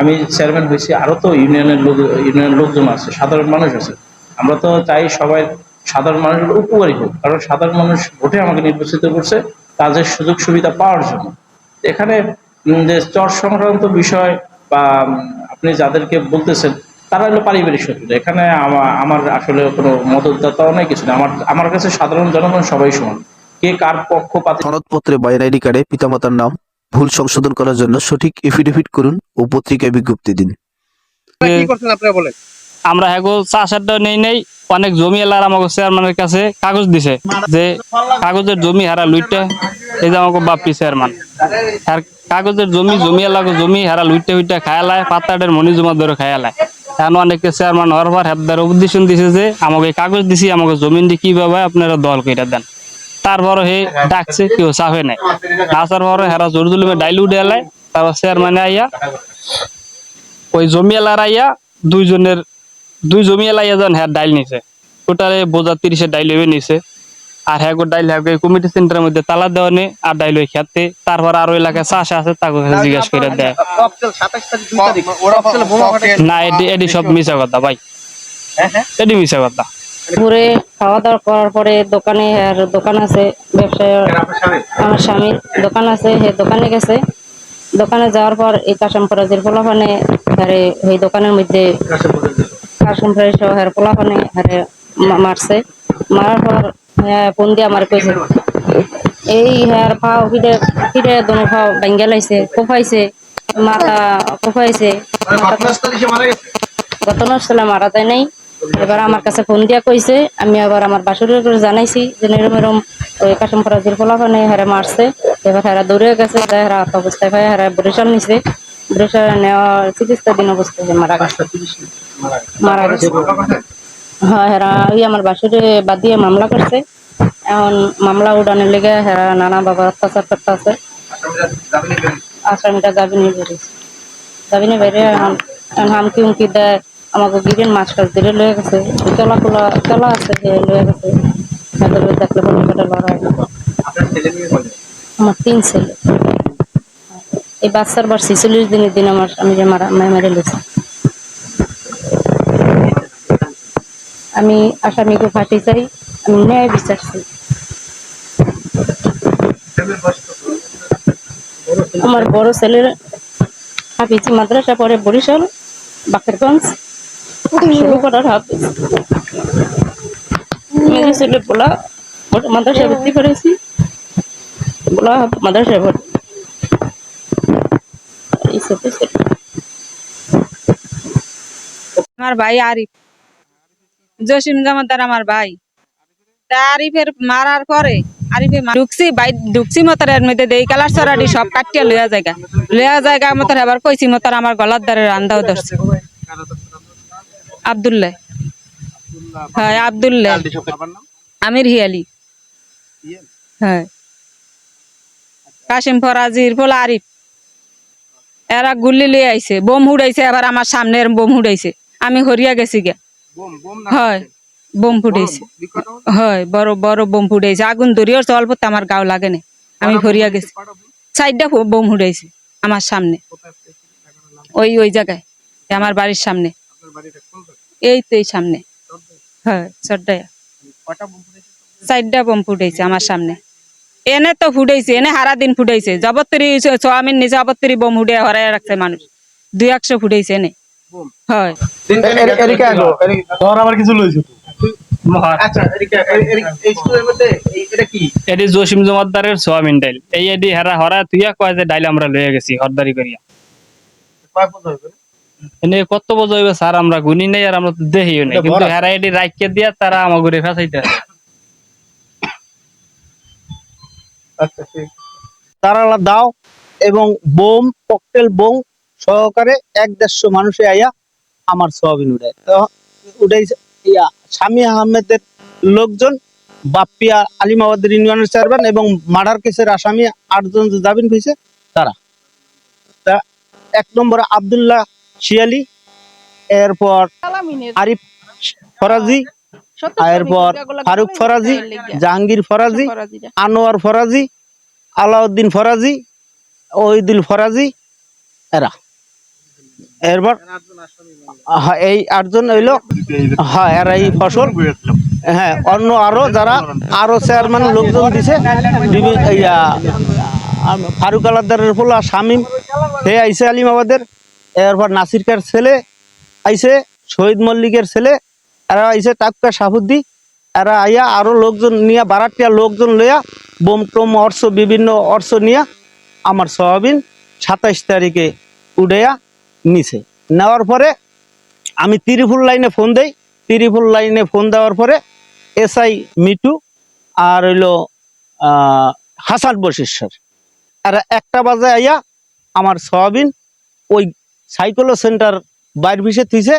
আমি চেয়ারম্যান হয়েছি আরও তো ইউনিয়নের লোক ইউনিয়নের লোকজন আছে, সাধারণ মানুষ আছে। আমরা তো চাই সবাই সাধারণ মানুষের উপকারী হোক, কারণ সাধারণ মানুষ ভোটে আমাকে নির্বাচিত করছে, কাজের সুযোগ সুবিধা পাওয়ার জন্য। এখানে যে চর সংক্রান্ত বিষয় বা আপনি যাদেরকে বলতেছেন, তারা হলো পারিবারিক শত্রু এখানে আমার আসলে কোনো মদতদাতাও নেই, কিছু না আমার আমার কাছে সাধারণ জনগণ সবাই সমান। কে কার পক্ষপাত সনদপত্রে বা এনআইডি কার্ডে পিতামাতার নাম। ভুল সংশোধন করার জন্য সঠিক এফিডেভিট করুন ও পত্রিকায় বিজ্ঞপ্তি দিন। কি করছেন আপনারা বলেন। আমরা হ্যাগো চা সারটা নেই নেই অনেক জমি এলার আমাকে চেয়ারম্যানের কাছে কাগজ দিছে যে কাগজের জমি হারা লুইটটা এই যে আমাকে বাপ্পি চেয়ারম্যান আর কাগজের জমি জমি এলাকা জমি হারা লুইটটা উইটটা খায়ালায় পাতাটের মনি জমা ধরে খায়ালায় এখন অনেকে চেয়ারম্যান হওয়ার পর হেবদার উপদেশন দিছে যে আমাকে এই কাগজ দিছি আমাকে জমিন দিয়ে কীভাবে আপনারা দল কইরা দেন। তারপরে হে ডাকছে কেউ চাপে নাই। আসার পরে হেরা জোর জুলুমে ডাইলু ডেলায় তারপর চেয়ারম্যানে আইয়া ওই জমি এলার আইয়া দুইজনের দুই জমি এলাই এজন হ্যাঁ ডাইল নিছে। টোটালে বোঝা তিরিশের ডাইল হয়ে নিছে। আর হ্যাঁ ডাইল হ্যাঁ কমিটি সেন্টারের মধ্যে তালা দেওয়া নেই আর ডাইল ওই খেতে। তারপর আরও এলাকায় চাষ আছে তাকে জিজ্ঞেস করে দেয়। ককটেল 27 তারিখ 2 তারিখ ককটেল বোমা ফাটে না এটি এটি সব মিশা কথা ভাই। হ্যাঁ হ্যাঁ। এটি মিশা কথা। ঘুরে খাওয়া দাওয়া করার পরে দোকানে আর দোকান আছে ব্যবসায় আমার স্বামীর দোকান আছে সে দোকানে গেছে। দোকানে যাওয়ার পর এই কাশাম ফরাজের পোলাপানে হারে ওই দোকানের মধ্যে কাশাম ফরাজ সহ হারে পোলাপানে হারে মারছে। মারার পর হ্যাঁ ফোন দিয়ে আমার কইছে এই হ্যার ফাও ফিরে ফিরে দোনো ফাও ভাঙ্গা লাইছে কোফাইছে মাথা কোফাইছে ঘটনাস্থলে গেছে? গত নষ্টলে মারা যায় নাই। এবার আমার কাছে ফোন দিয়া কইছে, আমি আবার আমার বাসুরের করে জানাইছি যে এরম এরম ওই কাশম ফরাজির ফলাফানে হারে মারছে। এবার হারা দৌড়ে গেছে যাই হারা আত অবস্থায় ভাই হারা বরিশাল নিছে। বরিশাল নেওয়া চিকিৎসা দিন অবস্থায় মারা গেছে। মারা গেছে। হ্যাঁ হেরা ওই আমার বাসুরে বাদ দিয়ে মামলা করছে। এখন মামলা উড়ানের লেগে হেরা নানা বাবা অত্যাচার করতে আছে আসামিটা জামিনে বেরিয়েছে। জামিনে বেরিয়ে এখন হামকি উমকি দেয় আমাকে গিরেন মাছ টাছ দিলে লয়ে গেছে। তেলা কুলা তেলা আছে সে লয়ে গেছে। তাদের দেখলে কোনো পেটে লড়াই। বলে আমার তিন ছেলে। এই বাচ্চার বার ছিচল্লিশ দিনের দিন আমার আমি যে মারা মায় মেরে লেছি আমি আসামিকে ফাঁসি চাই আমি ন্যায় বিচার চাই। আমার বড় ছেলের হাফিজি মাদ্রাসা পরে বরিশাল বাকেরগঞ্জ। আমার ভাই আরিফ। জসিম আমার ভাই। তা আরিফের মারার পরে আরিফে ঢুকছি, বাই ঢুকছি মতার মধ্যে দেই, কালার সরাডি সব কাটিয়া লইয়া জায়গা। লইয়া জায়গা মতার আবার কইছি মতার আমার গলার দ্বারে রান্দাও ধরছে। আব্দুল্লাহ। হ্যাঁ আব্দুল্লাহ। আমির হিয়ালি। হ্যাঁ। কাশিম ফরাজির পোলা আরিফ। এরা গুল্লি লিয়ে আইছে বোম হুড়াইছে আবার আমার সামনে বোম হুড়াইছে। আমি হরিয়া গেছি গে হয় বোম ফুটাইছে। হয় বড় বড় বোম ফুটাইছে। আগুন ধরিয়ে অল্প আমার গাও লাগে না। আমি হরিয়া গেছি। চারটা বোম ফুটাইছে আমার সামনে। ওই ওই জায়গায় আমার বাড়ির সামনে। এই তো এই সামনে। হয় চড্ডায় কটা ফুটেছে? চারটা বোম ফুটাইছে আমার সামনে। এনে তো ফুটাইছে এনে হারা দিন ফুটাইছে জবত্তরি সোয়ামিন নিজে অবত্তরি বোম ফুটে হরাই রাখছে মানুষ। দুই একশো ফুটাইছে এনে। হয়। আবার কিছু লইছে আচ্ছা এটা জসিম জমাদ্দারের সোয়াবিন ডাইল। এই এটি হেরা হরা তুইয়া কয় যে ডাইল আমরা লয়ে গেছি হরদারি করিয়া। এনে কত বছর হইবে স্যার? আমরা গুনি নাই আর আমরা দেখিও নাই। কিন্তু ভরা। হেরা এটি রাইকে দিয়া তারা আমার ঘুরে ফেসাইতে। আচ্ছা ঠিক দাও এবং বোম ককটেল বোম সহকারে এক দেড়শো মানুষে আইয়া আমার উড়ায় তো ইয়া স্বামী আহমেদের লোকজন বাপ্পিয়া আলিমাবাদের ইউনিয়নের চেয়ারম্যান এবং মার্ডার কেসের আসামি আটজন জামিন হয়েছে তারা। তা এক নম্বরে আব্দুল্লাহ শিয়ালি এরপর আরিফ ফরাজি এরপর ফারুক ফরাজি জাহাঙ্গীর ফরাজি আনোয়ার ফরাজি আলাউদ্দিন ফরাজি ওহিদুল ফরাজি এরা। এরপর হ্যাঁ, এই আটজন হইল হ্যাঁ এরা এই ফসল। হ্যাঁ অন্য আরও যারা আরও চেয়ারম্যান লোকজন দিছে ফারুক আলাদারের পোলা শামিম সে আইসে আলিমাবাদের এরপর নাসিরকার ছেলে আইসে শহীদ মল্লিকের ছেলে। এরা আইসে টাক্কা সাহুদ্দি এরা আইয়া আরও লোকজন নিয়ে বারাটিয়া লোকজন লইয়া, বোম টোম অর্থ বিভিন্ন অর্থ নিয়া আমার সয়াবিন সাতাইশ তারিখে উড়েয়া নিছে। নেওয়ার পরে আমি তিরিফুল লাইনে ফোন দেই। তিরিফুল লাইনে ফোন দেওয়ার পরে এসআই মিটু আর হইল হাসান বশিষ্ঠর আর একটা বাজে আইয়া আমার সয়াবিন ওই সাইকেল সেন্টার বাইর ভিসে থুইছে।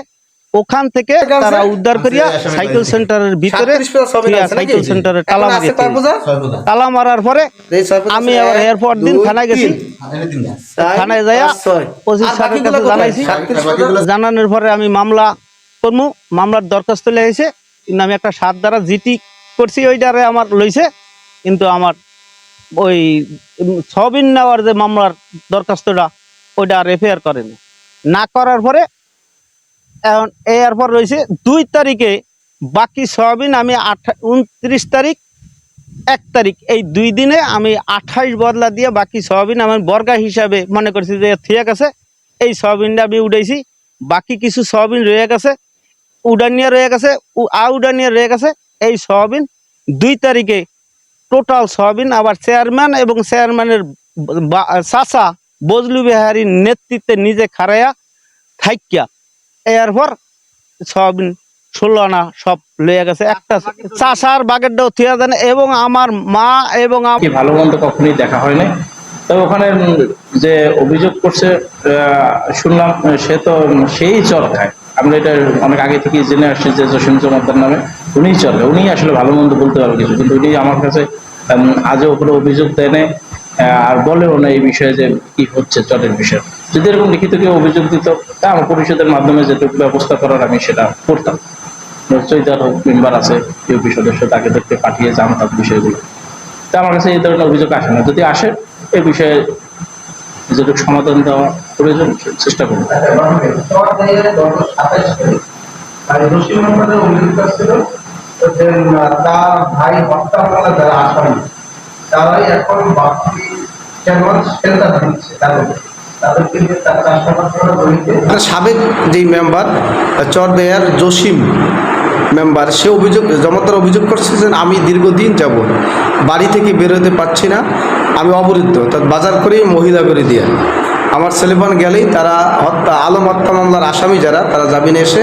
ওখান থেকে তারা উদ্ধার করিয়া সাইকেল সেন্টারের ভিতরে সাইকেল সেন্টারে তালা থুইছে। তালা মারার পরে আমি আবার এরপর দিন থানায় গেছি। থানায় যাইয়া পঁচিশ সালের কাছে জানাইছি। জানানোর পরে আমি মামলা করব মামলার দরখাস্ত লেগেছে কিন্তু আমি একটা সাত দ্বারা জিটি করছি ওইটারে আমার লইছে। কিন্তু আমার ওই ছবিন নেওয়ার যে মামলার দরখাস্তটা ওইটা আর এফআইআর করেনি। না করার পরে এখন এরপর রয়েছে দুই তারিখে বাকি সয়াবিন আমি আঠা, উনত্রিশ তারিখ, এক তারিখ। এই দুই দিনে আমি আঠাইশ বদলা দিয়ে বাকি সয়াবিন আমার বর্গা হিসাবে মনে করছি যে ঠিক আছে, এই সয়াবিনটা আমি উঠাইছি। বাকি কিছু সয়াবিন রয়ে গেছে উডানিয়া রয়ে গেছে, উ- আ উডানিয়া রয়ে গেছে। এই সয়াবিন দুই তারিখে টোটাল সয়াবিন আবার চেয়ারম্যান এবং চেয়ারম্যানের চাচা বজলু বিহারীর নেতৃত্বে নিজে খারাইয়া থাইকিয়া। এরপর সয়াবিন ষোলো আনা সব লইয়া গেছে। একটা চাষার বাগেরটাও থিয়া দেন এবং আমার মা এবং ভালো মন্দ কখনোই দেখা হয় নাই। ওখানে যে অভিযোগ করছে শুনলাম, সে তো সেই চর খায়। আমরা এটা অনেক আগে থেকে জেনে আসছি যে জসিম জমাদ্দার নামে উনিই চলে উনি আসলে ভালো মন্দ বলতে পারবে কিছু। কিন্তু উনি আমার কাছে আজও কোনো অভিযোগ দেয় আর বলেও না এই বিষয়ে যে কি হচ্ছে চরের বিষয়। যদি এরকম লিখিত কেউ অভিযোগ দিত, তা আমার পরিষদের মাধ্যমে যেটুকু ব্যবস্থা করার আমি সেটা করতাম। নিশ্চয়ই যার মেম্বার আছে ইউপি সদস্য তাকে দেখতে পাঠিয়ে জানতাম বিষয়গুলো। তা আমার কাছে এই ধরনের অভিযোগ আসে না। যদি আসে এই বিষয়ে যেটুকু সমাধান দেওয়া প্রয়োজন চেষ্টা করব। তার ভাই হত্যা মামলা যারা আসামি। তারাই এখন বাকি কেমন সেটা দিচ্ছে, তাদের আর সাবেক যেই মেম্বার চরদেয়ার জসিম মেম্বার, সে অভিযোগ, জমাতার অভিযোগ করছে যে আমি দীর্ঘদিন যাব বাড়ি থেকে বেরোতে পারছি না, আমি অবরুদ্ধ। তার বাজার করে মহিলা করে দিয়ে। আমার ছেলেপান গেলেই তারা হত্যা, আলম হত্যা মামলার আসামি যারা, তারা জামিনে এসে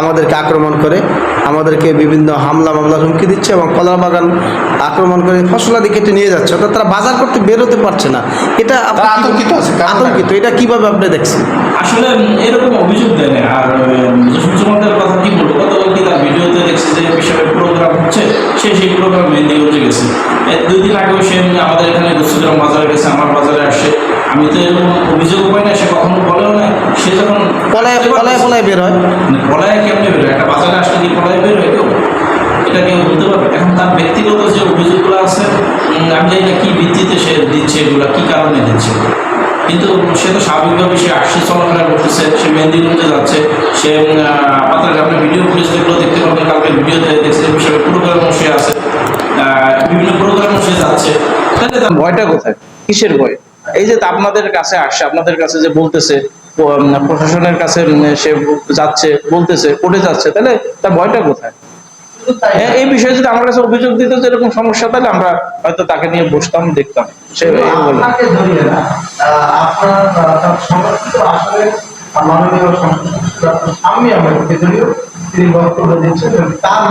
আমাদেরকে আক্রমণ করে আমাদেরকে বিভিন্ন হামলা মামলা হুমকি দিচ্ছে এবং কলা বাগান আক্রমণ করে ফসলাদি কেটে নিয়ে যাচ্ছে। অর্থাৎ তারা বাজার করতে বেরোতে পারছে না। এটা আতঙ্কিত আছে, আতঙ্কিত। এটা কীভাবে আপনি দেখছেন? আসলে এরকম অভিযোগ দেয় না। আর জসিমুদ্দের কথা কি বলব? গতকালকে তার ভিডিওতে দেখছি যে বিষয়ে প্রোগ্রাম হচ্ছে সে সেই প্রোগ্রামে নিয়োজে গেছে। এই দুই দিন আগেও সে আমাদের এখানে বাজারে আসে আমি তো এরকম অভিযোগ পাই না সে কখনো বলেও না সে যখন পলায় পলায় পলায় বের হয়। মানে পলায় কেমনে বেরোয় একটা বাজারে আসলে কি পলায় বের হয় কেউ এটা কেউ বলতে পারবে? এখন তার ব্যক্তিগত যে অভিযোগগুলো আছে আমি জানি না কি ভিত্তিতে সে দিচ্ছে এগুলা কি কারণে দিচ্ছে। কিন্তু সে তো স্বাভাবিকভাবে সে আসছে চলাফেরা করতেছে সে মেহেন্দিগঞ্জে যাচ্ছে সে আপনার আপনি ভিডিও ফুটেজ যেগুলো দেখতে পাবেন কালকে ভিডিওতে দেখছেন বিষয়ে প্রোগ্রামও সে আছে। বিভিন্ন প্রোগ্রামও সে যাচ্ছে। তাহলে তার ভয়টা কোথায়? কিসের ভয়? এই যে আপনাদের কাছে আসছে আপনাদের কাছে যে বলতেছে প্রশাসনের কাছে সে যাচ্ছে বলতেছে কোর্টে যাচ্ছে তাহলে তার ভয়টা কোথায়? হ্যাঁ, এই বিষয়ে যদি আমার কাছে অভিযোগ দিত যে এরকম সমস্যা তাহলে আমরা হয়তো তাকে নিয়ে বসতাম দেখতাম। সে তিনি বক্তব্য দিচ্ছেন তার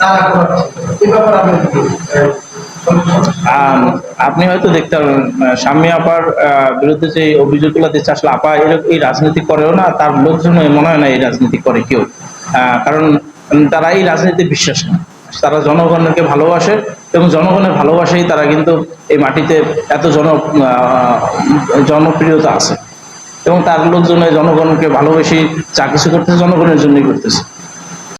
তারা করাচ্ছে এই ব্যাপারে আম, আপনি হয়তো দেখতে পারেন স্বামী আপার বিরুদ্ধে যে অভিযোগগুলো দিচ্ছে, আসলে আপা এই রাজনীতি করেও না, তার লোকজন মনে হয় না এই রাজনীতি করে কেউ। কারণ তারা এই রাজনীতি বিশ্বাস না। তারা জনগণকে ভালোবাসে এবং জনগণের ভালোবাসেই তারা কিন্তু এই মাটিতে এত জন জনপ্রিয়তা আছে। এবং তার লোকজনে জনগণকে ভালোবেসেই যা কিছু করতেছে, জনগণের জন্যই করতেছে।